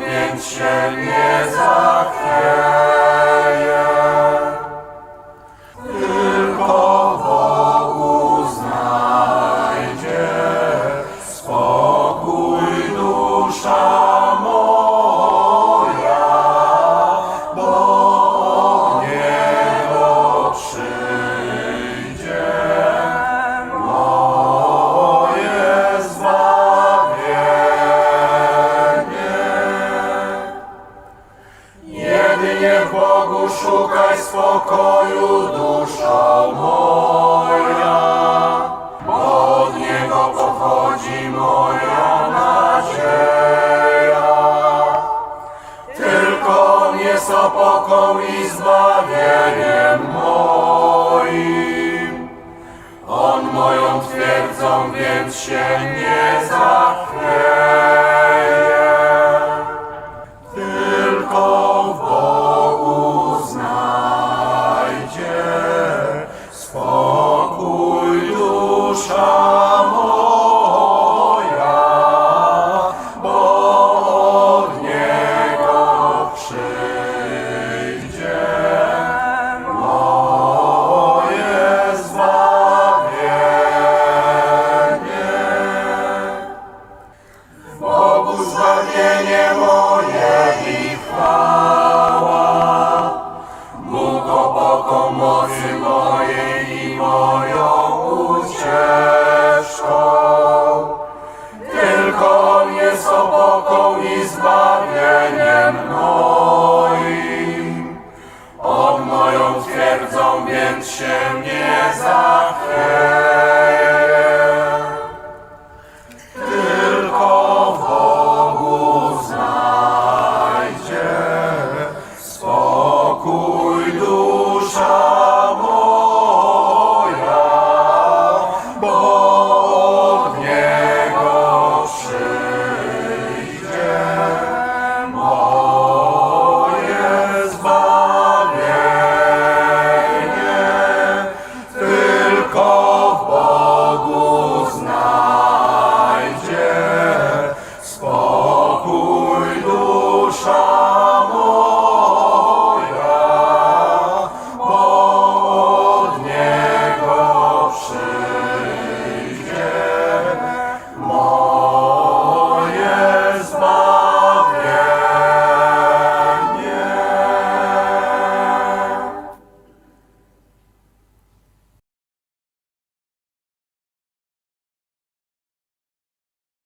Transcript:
więc się nie zachwiaj. Panie Bogu, szukaj spokoju duszo moja. Od Niego pochodzi moja nadzieja. Tylko On jest opoką i zbawieniem moim. On moją twierdzą, więc się nie zachwiej. zbawienie moje.